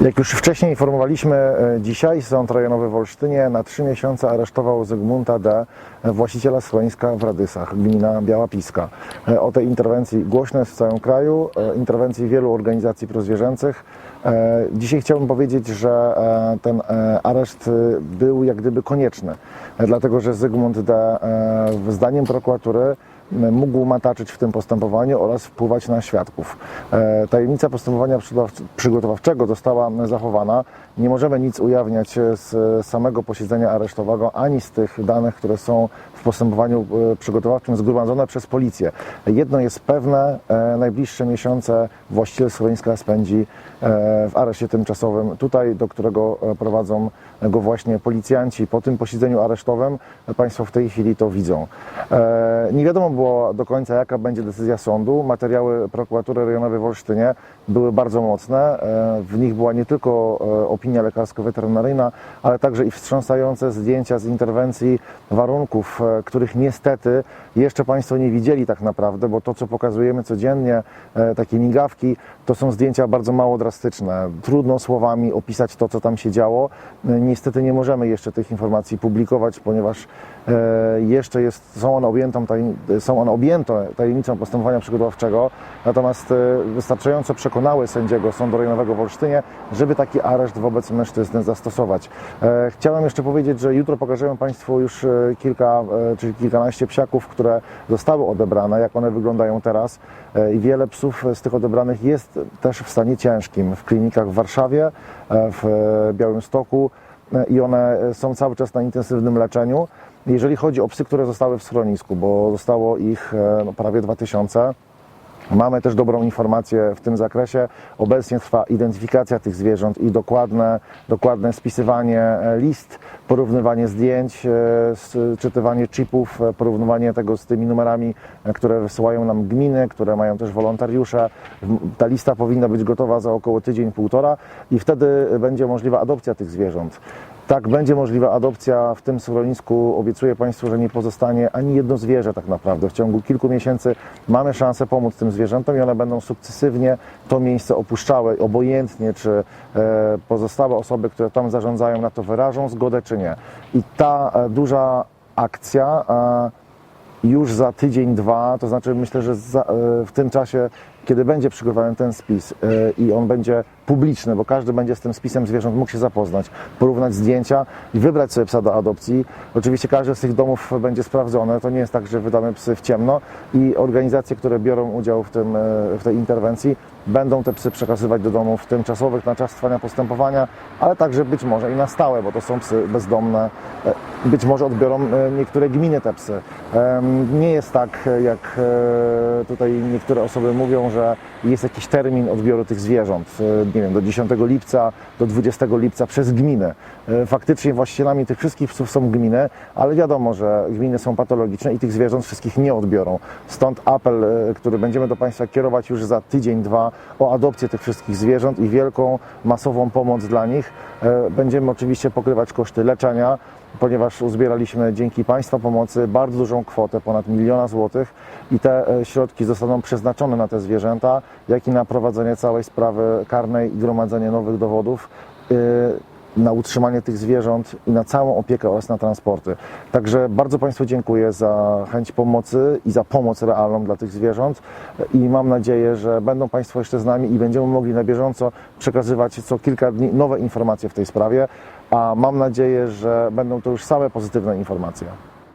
Jak już wcześniej informowaliśmy, e, dzisiaj Sąd Rejonowy w Olsztynie na trzy miesiące aresztował Zygmunta D., właściciela schroniska w Radysach, gmina Biała Piska. E, O tej interwencji głośno jest w całym kraju, e, interwencji wielu organizacji prozwierzęcych. Dzisiaj chciałbym powiedzieć, że ten areszt był jak gdyby konieczny, dlatego że Zygmunt D., zdaniem prokuratury, mógł mataczyć w tym postępowaniu oraz wpływać na świadków. E, Tajemnica postępowania przygotowaw- przygotowawczego została zachowana. Nie możemy nic ujawniać z samego posiedzenia aresztowego, ani z tych danych, które są w postępowaniu e, przygotowawczym zgromadzone przez policję. Jedno jest pewne, e, najbliższe miesiące właściciel schroniska spędzi e, w areszcie tymczasowym, tutaj, do którego e, prowadzą go właśnie policjanci. Po tym posiedzeniu aresztowym e, Państwo w tej chwili to widzą. E, Nie wiadomo było do końca, jaka będzie decyzja sądu. Materiały prokuratury rejonowej w Olsztynie były bardzo mocne. E, W nich była nie tylko e, opinia lekarsko-weterynaryjna, ale także i wstrząsające zdjęcia z interwencji warunków, e, których niestety jeszcze Państwo nie widzieli tak naprawdę, bo to, co pokazujemy codziennie, takie migawki, to są zdjęcia bardzo mało drastyczne. Trudno słowami opisać to, co tam się działo. Niestety nie możemy jeszcze tych informacji publikować, ponieważ jeszcze jest, są one, objętą, tajem, są one objęte tajemnicą postępowania przygotowawczego, natomiast e, wystarczająco przekonały sędziego Sądu Rejonowego w Olsztynie, żeby taki areszt wobec mężczyzny zastosować. E, Chciałem jeszcze powiedzieć, że jutro pokażemy Państwu już e, kilka, e, czy kilkanaście psiaków, które zostały odebrane, jak one wyglądają teraz i wiele psów z tych odebranych jest też w stanie ciężkim w klinikach w Warszawie, w Białymstoku i one są cały czas na intensywnym leczeniu. Jeżeli chodzi o psy, które zostały w schronisku, bo zostało ich e, no, prawie 2000, Mamy też dobrą informację w tym zakresie. Obecnie trwa identyfikacja tych zwierząt i dokładne, dokładne spisywanie e, list, porównywanie zdjęć, e, czytywanie chipów, e, porównywanie tego z tymi numerami, które wysyłają nam gminy, które mają też wolontariusze. Ta lista powinna być gotowa za około tydzień, półtora i wtedy będzie możliwa adopcja tych zwierząt. Tak, będzie możliwa adopcja w tym schronisku. Obiecuję Państwu, że nie pozostanie ani jedno zwierzę tak naprawdę. W ciągu kilku miesięcy mamy szansę pomóc tym zwierzętom i one będą sukcesywnie to miejsce opuszczały, obojętnie czy e, pozostałe osoby, które tam zarządzają, na to wyrażą zgodę czy nie. I ta e, duża akcja już za tydzień, dwa, to znaczy myślę, że za, e, w tym czasie, kiedy będzie przygotowany ten spis e, i on będzie publiczny, bo każdy będzie z tym spisem zwierząt mógł się zapoznać, porównać zdjęcia i wybrać sobie psa do adopcji. Oczywiście każdy z tych domów będzie sprawdzony, to nie jest tak, że wydamy psy w ciemno i organizacje, które biorą udział w, tym, e, w tej interwencji, będą te psy przekazywać do domów tymczasowych na czas trwania postępowania, ale także być może i na stałe, bo to są psy bezdomne. E, Być może odbiorą niektóre gminy te psy. Nie jest tak, jak tutaj niektóre osoby mówią, że jest jakiś termin odbioru tych zwierząt, e, nie wiem, do 10 lipca, do 20 lipca przez gminę. E, Faktycznie właścicielami tych wszystkich psów są gminy, ale wiadomo, że gminy są patologiczne i tych zwierząt wszystkich nie odbiorą. Stąd apel, e, który będziemy do Państwa kierować już za tydzień, dwa o adopcję tych wszystkich zwierząt i wielką, masową pomoc dla nich. Będziemy oczywiście pokrywać koszty leczenia, ponieważ uzbieraliśmy dzięki Państwa pomocy bardzo dużą kwotę, ponad miliona złotych i te e, środki zostaną przeznaczone na te zwierzęta, jak i na prowadzenie całej sprawy karnej i gromadzenie nowych dowodów. Na utrzymanie tych zwierząt i na całą opiekę oraz na transporty. Także bardzo Państwu dziękuję za chęć pomocy i za pomoc realną dla tych zwierząt i mam nadzieję, że będą Państwo jeszcze z nami i będziemy mogli na bieżąco przekazywać co kilka dni nowe informacje w tej sprawie, a mam nadzieję, że będą to już same pozytywne informacje.